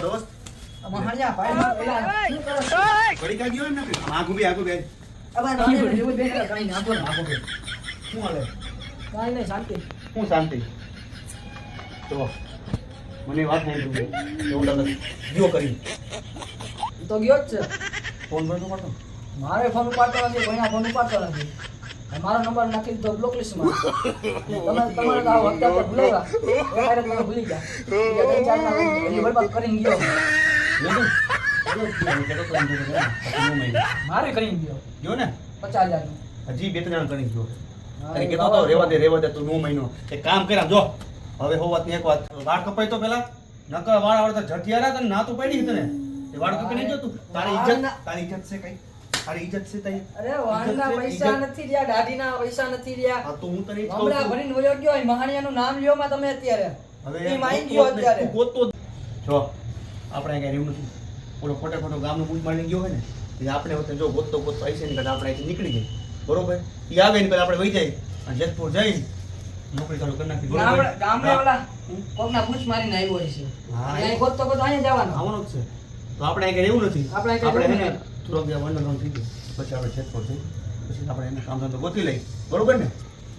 આવો દોસ્ત મહાણિયા ભાઈ. પેલા શું કરો ઘડી કાઢી ગયો ને આમ બે આગું બે. હવે નાની જેવું દેખાય કાંઈ ના બોલો. આગું બે. શું હાલે? કાંઈ નહીં, શાંતિ. તો મને વાત નહીં તું એવું લાગે ગયો કરી. તો ગયો જ છે. ફોન બંધ કરતો? મારે ફોન ઉપાડતો નથી કોઈના ફોન ઉપાડતો નથી. મારો નંબર નાખી દીધો બ્લોક લિસ્ટમાં તમે તમારે તો આ વખતે ભૂલાવ્યા. એ હારે તમે ભૂલી ગયા. ત્રણ ચાર ના હજી બરબાદ કરીને ગયો. મારે કરીને ગયો. ગયો ને? પચાસ હજારનું હજી બે ત્રણ કરી ગયો. અરે કેતો એ હતો રેવા દે રેવા દે તું નો મહિનો એક કામ કર્યા જો. હવે હો વાત ને એક વાત વાળ કપાય તો પેલા. નકર વાળ આવડતા રહ્યા તને નાતું પડી તને એ વાળ કપાઈ નહીં જો તું તારી ઇજ્જત તારી ઇજ્જત છે કઈ? તારી ઇજ્જત છે તઈ અરે વાણના પૈસા નથી રહ્યા દાઢીના પૈસા નથી રહ્યા. હા તો હું તને હમણાં ભરીને વયો ગયો અહીં મહાણિયાનું નામ લ્યો માં તમે અત્યારે. હવે એ માઈ ગયો અત્યારે. ગોતો જો. આપણે કઈ એવું નથી. ઓલો ખોટે ખોટો ગામનો બૂજ મારી ગયો હોય ને એટલે આપણે વખતે જો ગોતો ગોતો આવી છે ને કદાચ આપણે અહીંથી નીકળી જાય બરોબર? એ આવે ને પેલા આપણે વહી જાય. અને જેતપુર જઈ નોકરી ચાલુ કરી નાખી. બરોબર? ગામડે. ઓલા કોકના બૂજ મારીને આવ્યો હોય છે હા, એ- ગોતો ગોતો અહીંયા જવાનો. આવવાનું જ છે. તો આપણે કઈ રહેવું નથી. આપણે આપણે એવું હે ને નથી. થોડોક જે વન રાઉન્ડ થઈ ગયું પછી આપણે જેતપુર જઈ પછી આપણે એને કામ ધંધો ગોતી લઈ. બરોબર ને?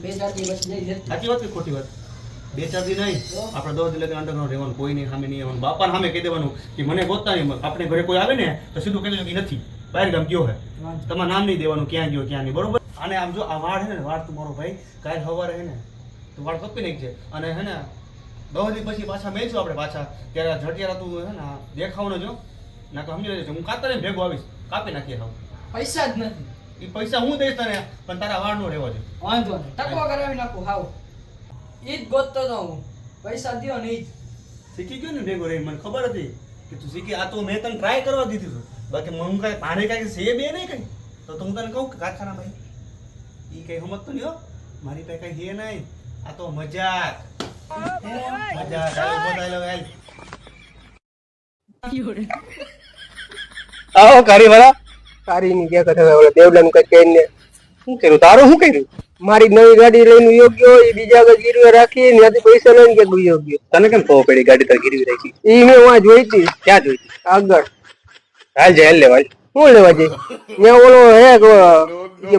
બે ચાર દિવસ જશે. સાચી વાત કે ખોટી વાત? બે ચાર દી નહીં. આપણે દસ દી લગન અંડરગ્રાઉન્ડ રહેવાનું. કોઈ નહીં સામે નહીં આવવાનું બાપાને સામે કહી દેવાનું કે મને ગોતતા નહીં. આપણે ઘરે કોઈ આવે ને તો સીધું કહી દેજો કે નથી. બહાર ગામ ગયો હે. તમારે નામ નહીં દેવાનું ક્યાં ગયો ક્યાં નહીં. બરોબર? અને આમ જો આ વાળ હે ને વાળ તમારો ભાઈ કાલ સવારે હે ને તો વાળ કપી નાખજે. અને હે ને દસ દી પછી પાછા મેળશું આપણે પાછા. ત્યારે ઝટિયારા તું હે ને દેખાવનો જો. ના તો સમજી લેજો હું કાતરે ભેગો આવીશ. કાપી નાખીએ હાવ. પૈસા જ નથી. એ પૈસા હું દઈશ તને પણ તારા વાળ નો રહેવા જોઈએ વાંધો નહીં. ટકો કરાવી નાખું હાવ. એ જ ગોતતો તો હું. પૈસા દ્યો ને જ શીખી ગયો ને ભેગો રહી મને ખબર હતી કે તું શીખી આ તો મેં તને ટ્રાય કરવા દીધી હતું બાકી મને કાંઈ પાણી કાંઈ છે બે નહીં કઈ? તો તો હું તને કહું કે કારખાના ભાઈ એ કઈ સમજતો નહીં હો. મારી પાસે કઈ હે નહીં. આ તો મજાક. મજાક. બોલાય લો આવો કારી વાળા. કારી ની ગયા કરે ઓલા દેવલા નું કઈ કહીને. શું કર્યું? તારું શું કર્યું? મારી નવી ગાડી લઈને યોગ્ય એ બીજા આગળ ગીરવે રાખી ને ત્યાંથી પૈસા લઈને કે યોગ્ય તને કેમ ખબર પડી ગાડી તાર ગીરવી રાખી? એ મેં વાં જોઈ હતી. ક્યાં જોઈ આગળ. હાલ જાય હાલ લેવાય. શું લેવા જઈ? ત્યાં ઓલો હે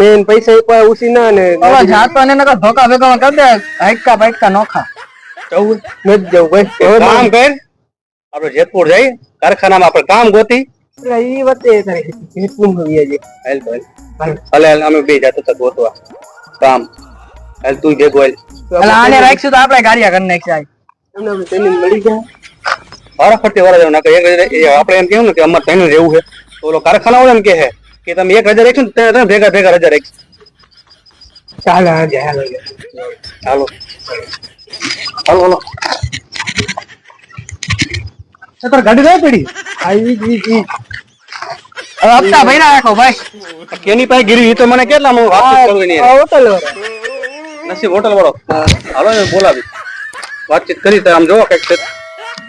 મેન પૈસા એક ઉસી ના ને જાતો ને. નકર ધોકા ભેગા કર દે હાઈકા બાઈકા નોખા. જવું નથી જવું ભાઈ કામ કર આપડે જેતપુર જઈ કારખાનામાં આપણે કામ ગોતી ઈ વતે તારી એટલું હવી છે હાલ તો હાલ હાલે અમે બે જાતો તક ગોતવા. કામ. હાલ તું ભેગો હાલ આને રાખશું તો આપણે ગાડિયા કરી આઈ તમને આપણે તેને મળી જાય. વારા ફરતી વારા જવાનું નકર એક હજાર- એ આપણે એમ કેવું ને કે અમારે તેને રહેવું છે. તો ઓલો કારખાના વાળો એમ કે છે કે તમે એક હજાર રાખશો ને તમે ભેગા ભેગા હજાર રાખશો ચાલો હાલો. હાલો હાલો. હાલો તાર ગાડી ના પડી? આવી ઈ ઈ હવે હપ્તા ભર્યા રાખો ભાઈ. કેની પાસે ગીરી તો મને કેટલા હું વાતચીત કરવી નહીં હોટલ વાળા નસીબ હોટલ વાળો હાલો ને બોલાવી. વાતચીત કરી તો આમ જોવો કંઈક છે.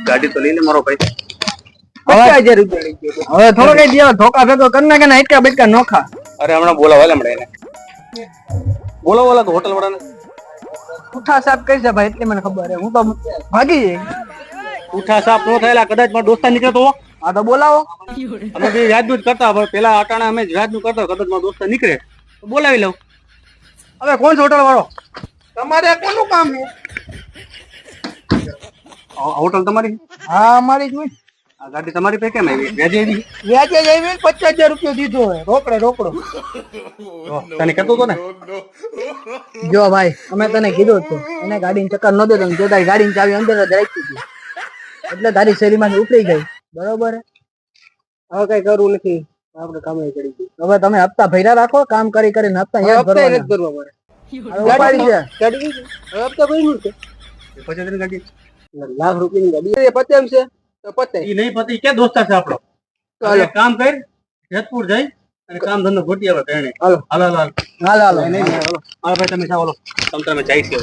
ગાડી તો લઈને મારો ભાઈ. પચાસ હજાર રૂપિયા લઈ ગયો હવે થોડો કઈ દે ધોકા ભેગો કરી નાખે ને અરે હમણાં બોલાવો હમણાં એને. બોલાવો તો હોટલ વાળાને ઉઠા સાફ કરી છે ભાઈ એટલી મને ખબર હે હું તો ભાગી જઈ ઉઠા સાફ નો થયેલા કદાચ મારો દોસ્તાર નીકળતો હો. આ તો બોલાવો. અમે બી યાદનું જ કરતા પણ પેલા અટાણા અમે યાદનું કરતા કદાચ મારો દોસ્તાર નીકળે. તો બોલાવી લઉં. હવે કોણ છે હોટલ વાળો તમારે કોનું કામ છે? હોટલ તમારી? હા અમારી જ હોય. આ ગાડી તમારી પાસે કેમ આવી? વ્યાજે આવી? વ્યાજે આવી પચાસ હજાર રૂપિયા દીધો હોય. રોકડે રોકડો. તને કહેતો હતો ને? જો ભાઈ અમે તને કીધું હતું. એને ગાડીની ચક્કર ન દેતો જો તારી ગાડીની ચાવી અંદર જ રાખી હતી એટલે તારી શેરીમાંથી ઉપડી ગઈ. બરોબર? હવે કઈ કરવું નથી. આપણે કામે ચડી ગયું હવે તમે હપ્તા ભર્યા રાખો કામ કરી કરીને હપ્તા યાદ કરવા પડે ઉપાડી છે. ગાડી કઈ છે? હપ્તા ભર્યું છે પચાસ ગાડી. લાખ રૂપિયાની ગાડી એ પચાસ છે. તો પતે. ઈ નહીં પતે કે દોસ્તાર છે આપણો? ચાલો. કામ કર જેતપુર જઈ અને કામ ધંધો ગોટી આવે તેને હાલો. હાલો હાલો હાલો. હાલો હાલો. ભાઈ તમે જાઓ હાલો. તમે તમે જાય છે